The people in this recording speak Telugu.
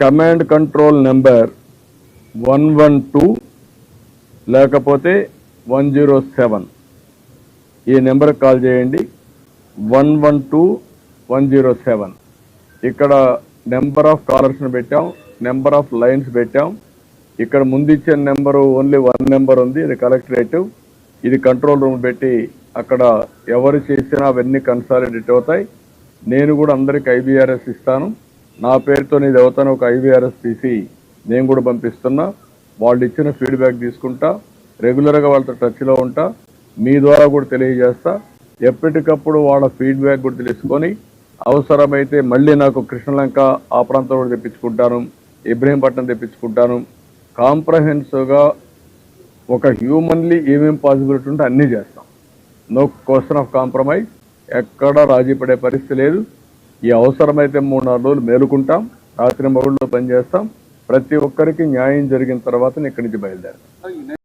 Command control number one one two లేకపోతే వన్ జీరో సెవెన్ ఈ నెంబర్కి కాల్ చేయండి. One one two one zero seven ఇక్కడ నెంబర్ ఆఫ్ కాలర్స్ని పెట్టాం. నెంబర్ ఆఫ్ లైన్స్ పెట్టాం. ఇక్కడ ముందు ఇచ్చిన నెంబరు ఓన్లీ వన్ నెంబర్ ఉంది. ఇది కలెక్టరేటివ్ ఇది కంట్రోల్ రూమ్ పెట్టి అక్కడ ఎవరు చేసినా అవన్నీ కన్సాలిడేట్ అవుతాయి. నేను కూడా అందరికి ఐబీఆర్ఎస్ ఇస్తాను. నా పేరుతో ఇది అవుతాను ఒక ఐవీఆర్ఎస్ తీసి నేను కూడా పంపిస్తున్నా. వాళ్ళు ఇచ్చిన ఫీడ్బ్యాక్ తీసుకుంటా. రెగ్యులర్గా వాళ్ళతో టచ్లో ఉంటా. మీ ద్వారా కూడా తెలియజేస్తా. ఎప్పటికప్పుడు వాళ్ళ ఫీడ్బ్యాక్ కూడా తెలుసుకొని అవసరమైతే మళ్ళీ నాకు కృష్ణలంక ఆ ప్రాంతం కూడా తెప్పించుకుంటాను. ఇబ్రహీంపట్నం తెప్పించుకుంటాను. కాంప్రహెన్సివ్గా ఒక హ్యూమన్లీ ఏమేమి పాసిబిలిటీ ఉంటే అన్నీ చేస్తాం. No question of compromise. ఎక్కడా రాజీ పడే పరిస్థితి లేదు. ఈ అవసరమైతే మూడు నాలుగు రోజులు మేలుకుంటాం రాత్రి మగుళ్ళు పనిచేస్తాం ప్రతి ఒక్కరికి న్యాయం జరిగిన తర్వాత ఇక్కడి నుంచి బయలుదేరాం